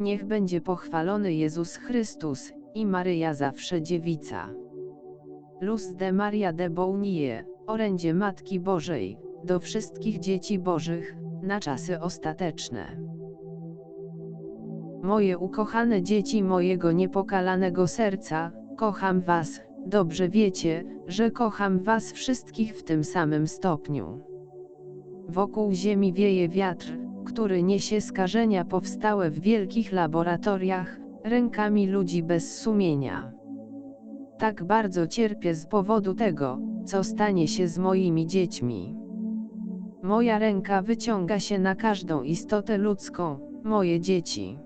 Niech będzie pochwalony Jezus Chrystus i Maryja zawsze dziewica. Luz de Maria de Bounie, orędzie Matki Bożej, do wszystkich dzieci Bożych, na czasy ostateczne. Moje ukochane dzieci mojego niepokalanego serca, kocham was, dobrze wiecie, że kocham was wszystkich w tym samym stopniu. Wokół Ziemi wieje wiatr, który niesie skażenia powstałe w wielkich laboratoriach, rękami ludzi bez sumienia. Tak bardzo cierpię z powodu tego, co stanie się z moimi dziećmi. Moja ręka wyciąga się na każdą istotę ludzką, moje dzieci.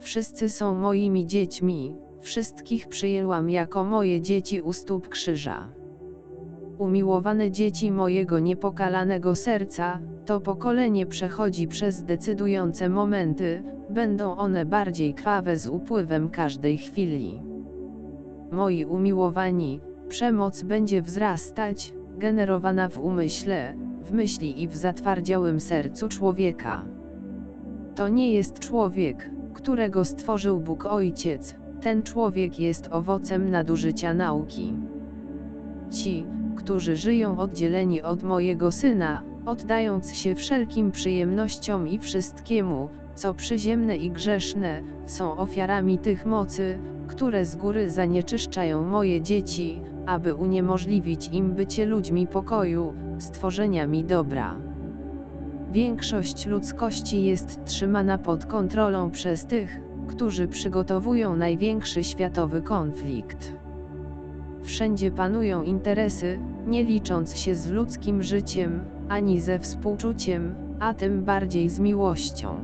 Wszyscy są moimi dziećmi, wszystkich przyjęłam jako moje dzieci u stóp krzyża. Umiłowane dzieci mojego niepokalanego serca, to pokolenie przechodzi przez decydujące momenty, będą one bardziej krwawe z upływem każdej chwili. Moi umiłowani, przemoc będzie wzrastać, generowana w umyśle, w myśli i w zatwardziałym sercu człowieka. To nie jest człowiek, którego stworzył Bóg Ojciec, ten człowiek jest owocem nadużycia nauki. Ci, którzy żyją oddzieleni od mojego syna, oddając się wszelkim przyjemnościom i wszystkiemu, co przyziemne i grzeszne, są ofiarami tych mocy, które z góry zanieczyszczają moje dzieci, aby uniemożliwić im bycie ludźmi pokoju, stworzeniami dobra. Większość ludzkości jest trzymana pod kontrolą przez tych, którzy przygotowują największy światowy konflikt. Wszędzie panują interesy, nie licząc się z ludzkim życiem, ani ze współczuciem, a tym bardziej z miłością.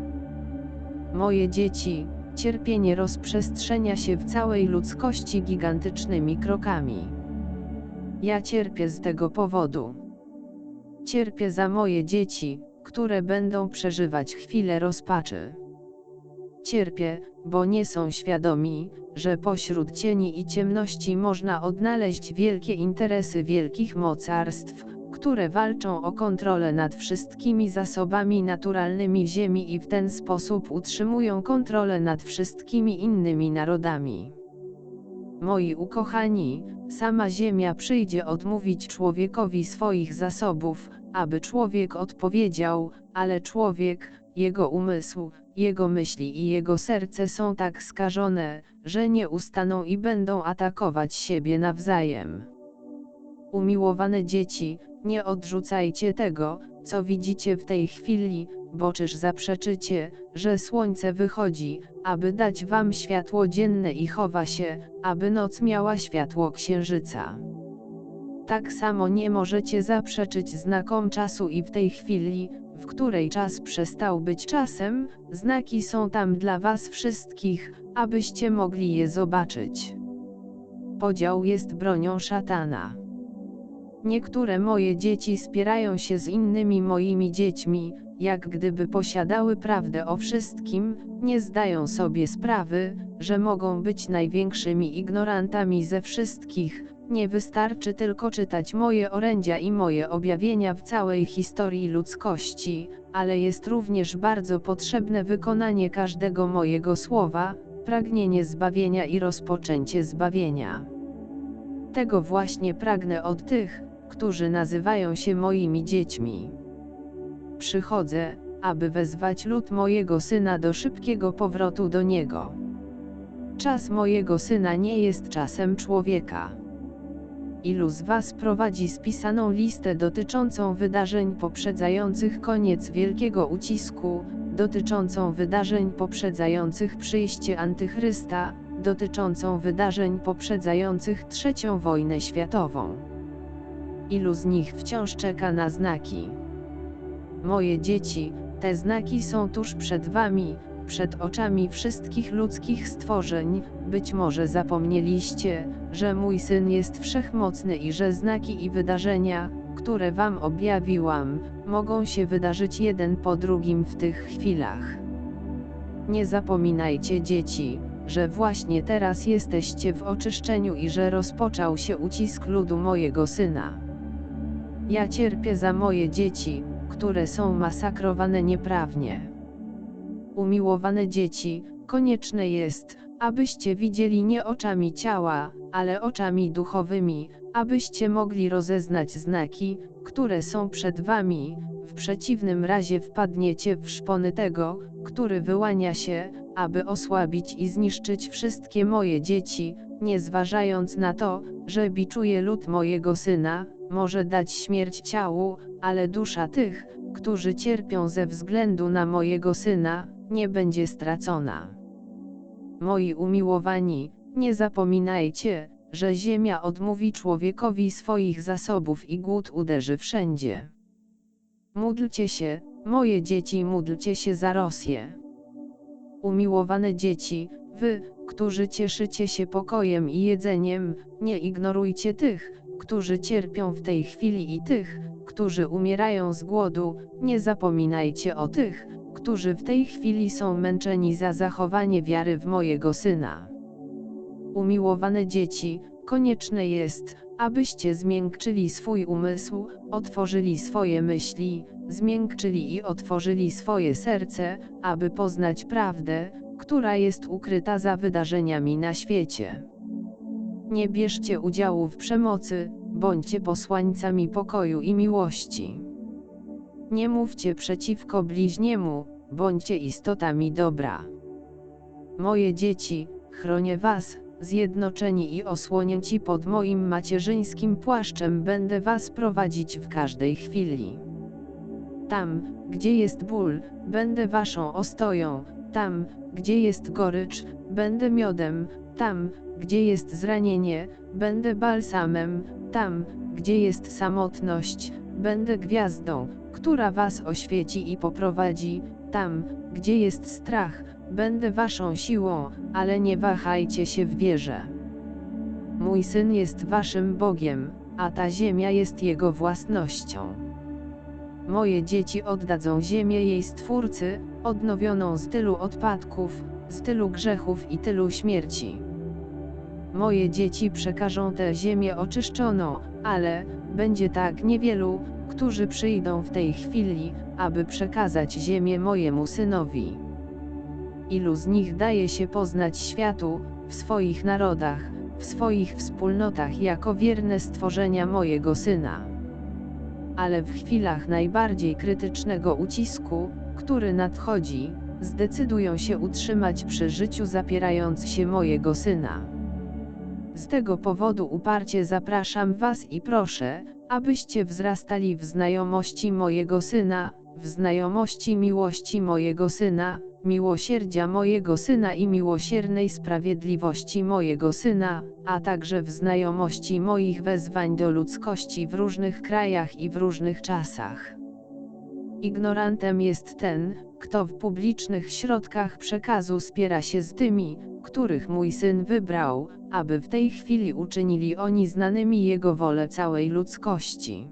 Moje dzieci, cierpienie rozprzestrzenia się w całej ludzkości gigantycznymi krokami. Ja cierpię z tego powodu. Cierpię za moje dzieci, które będą przeżywać chwilę rozpaczy. Cierpię, bo nie są świadomi, że pośród cieni i ciemności można odnaleźć wielkie interesy wielkich mocarstw, które walczą o kontrolę nad wszystkimi zasobami naturalnymi Ziemi i w ten sposób utrzymują kontrolę nad wszystkimi innymi narodami. Moi ukochani, sama Ziemia przyjdzie odmówić człowiekowi swoich zasobów, aby człowiek odpowiedział, ale człowiek, jego umysł, jego myśli i jego serce są tak skażone, że nie ustaną i będą atakować siebie nawzajem. Umiłowane dzieci, nie odrzucajcie tego, co widzicie w tej chwili, bo czyż zaprzeczycie, że słońce wychodzi, aby dać wam światło dzienne i chowa się, aby noc miała światło księżyca. Tak samo nie możecie zaprzeczyć znakom czasu i w tej chwili, w której czas przestał być czasem, znaki są tam dla was wszystkich, abyście mogli je zobaczyć. Podział jest bronią szatana. Niektóre moje dzieci spierają się z innymi moimi dziećmi, jak gdyby posiadały prawdę o wszystkim, nie zdają sobie sprawy, że mogą być największymi ignorantami ze wszystkich, nie wystarczy tylko czytać moje orędzia i moje objawienia w całej historii ludzkości, ale jest również bardzo potrzebne wykonanie każdego mojego słowa, pragnienie zbawienia i rozpoczęcie zbawienia. Tego właśnie pragnę od tych, którzy nazywają się moimi dziećmi. Przychodzę, aby wezwać lud mojego syna do szybkiego powrotu do niego. Czas mojego syna nie jest czasem człowieka. Ilu z Was prowadzi spisaną listę dotyczącą wydarzeń poprzedzających koniec wielkiego ucisku, dotyczącą wydarzeń poprzedzających przyjście Antychrysta, dotyczącą wydarzeń poprzedzających trzecią wojnę światową? Ilu z nich wciąż czeka na znaki? Moje dzieci, te znaki są tuż przed Wami, przed oczami wszystkich ludzkich stworzeń, być może zapomnieliście, że mój syn jest wszechmocny i że znaki i wydarzenia, które wam objawiłam, mogą się wydarzyć jeden po drugim w tych chwilach. Nie zapominajcie dzieci, że właśnie teraz jesteście w oczyszczeniu i że rozpoczął się ucisk ludu mojego syna. Ja cierpię za moje dzieci, które są masakrowane nieprawnie. Umiłowane dzieci, konieczne jest, abyście widzieli nie oczami ciała, ale oczami duchowymi, abyście mogli rozeznać znaki, które są przed wami, w przeciwnym razie wpadniecie w szpony tego, który wyłania się, aby osłabić i zniszczyć wszystkie moje dzieci, nie zważając na to, że biczuje lud mojego syna, może dać śmierć ciału, ale dusza tych, którzy cierpią ze względu na mojego syna, nie będzie stracona. Moi umiłowani, nie zapominajcie, że ziemia odmówi człowiekowi swoich zasobów i głód uderzy wszędzie. Módlcie się, moje dzieci, módlcie się za Rosję. Umiłowane dzieci, wy, którzy cieszycie się pokojem i jedzeniem, nie ignorujcie tych, którzy cierpią w tej chwili i tych, którzy umierają z głodu, nie zapominajcie o tych, którzy w tej chwili są męczeni za zachowanie wiary w mojego syna. Umiłowane dzieci, konieczne jest, abyście zmiękczyli swój umysł, otworzyli swoje myśli, zmiękczyli i otworzyli swoje serce, aby poznać prawdę, która jest ukryta za wydarzeniami na świecie. Nie bierzcie udziału w przemocy, bądźcie posłańcami pokoju i miłości. Nie mówcie przeciwko bliźniemu, bądźcie istotami dobra. Moje dzieci, chronię was, zjednoczeni i osłonięci pod moim macierzyńskim płaszczem będę was prowadzić w każdej chwili. Tam, gdzie jest ból, będę waszą ostoją, tam, gdzie jest gorycz, będę miodem, tam, gdzie jest zranienie, będę balsamem, tam, gdzie jest samotność, będę gwiazdą, która was oświeci i poprowadzi, tam, gdzie jest strach, będę waszą siłą, ale nie wahajcie się w wierze. Mój syn jest waszym Bogiem, a ta ziemia jest jego własnością. Moje dzieci oddadzą ziemię jej stwórcy, odnowioną z tylu odpadków, z tylu grzechów i tylu śmierci. Moje dzieci przekażą tę ziemię oczyszczoną, ale będzie tak niewielu, którzy przyjdą w tej chwili, aby przekazać ziemię mojemu synowi. Ilu z nich daje się poznać światu, w swoich narodach, w swoich wspólnotach jako wierne stworzenia mojego syna. Ale w chwilach najbardziej krytycznego ucisku, który nadchodzi, zdecydują się utrzymać przy życiu zapierając się mojego syna. Z tego powodu uparcie zapraszam Was i proszę, abyście wzrastali w znajomości mojego syna, w znajomości miłości mojego syna, miłosierdzia mojego syna i miłosiernej sprawiedliwości mojego syna, a także w znajomości moich wezwań do ludzkości w różnych krajach i w różnych czasach. Ignorantem jest ten, kto w publicznych środkach przekazu spiera się z tymi, których mój syn wybrał, aby w tej chwili uczynili oni znanymi jego wolę całej ludzkości.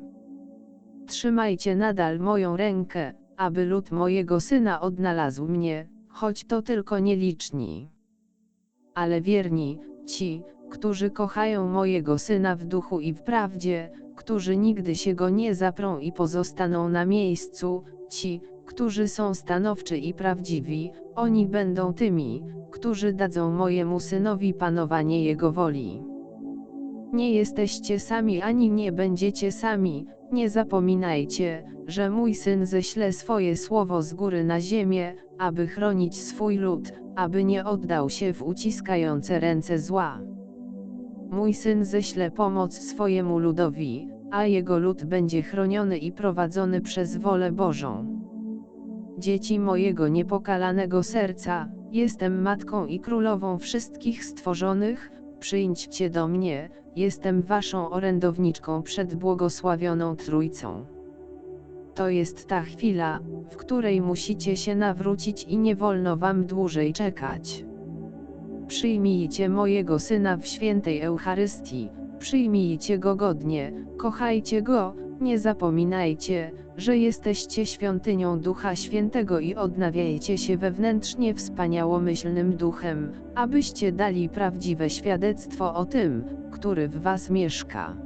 Trzymajcie nadal moją rękę, aby lud mojego syna odnalazł mnie, choć to tylko nieliczni. Ale wierni, ci, którzy kochają mojego syna w duchu i w prawdzie, którzy nigdy się go nie zaprą i pozostaną na miejscu, ci, którzy są stanowczy i prawdziwi, oni będą tymi, którzy dadzą mojemu synowi panowanie jego woli. Nie jesteście sami ani nie będziecie sami, nie zapominajcie, że mój syn ześle swoje słowo z góry na ziemię, aby chronić swój lud, aby nie oddał się w uciskające ręce zła. Mój syn ześle pomoc swojemu ludowi, a jego lud będzie chroniony i prowadzony przez wolę Bożą. Dzieci mojego niepokalanego serca, jestem matką i królową wszystkich stworzonych, przyjdźcie do mnie, jestem waszą orędowniczką przed błogosławioną Trójcą. To jest ta chwila, w której musicie się nawrócić i nie wolno wam dłużej czekać. Przyjmijcie mojego syna w świętej Eucharystii, przyjmijcie go godnie, kochajcie go, nie zapominajcie, że jesteście świątynią Ducha Świętego i odnawiajcie się wewnętrznie wspaniałomyślnym duchem, abyście dali prawdziwe świadectwo o tym, który w was mieszka.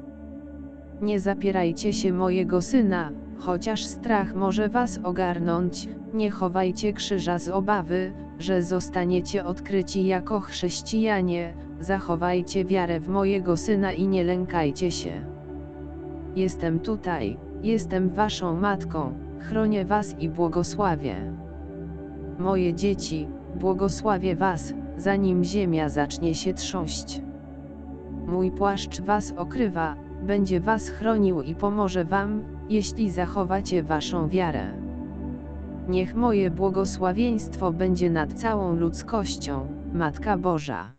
Nie zapierajcie się mojego syna, Chociaż strach może was ogarnąć, nie chowajcie krzyża z obawy, że zostaniecie odkryci jako chrześcijanie, zachowajcie wiarę w mojego syna i nie lękajcie się. Jestem tutaj, jestem waszą matką, chronię was i błogosławię. Moje dzieci, błogosławię was, zanim ziemia zacznie się trząść. Mój płaszcz was okrywa, będzie was chronił i pomoże wam, jeśli zachowacie waszą wiarę. Niech moje błogosławieństwo będzie nad całą ludzkością, Matka Boża.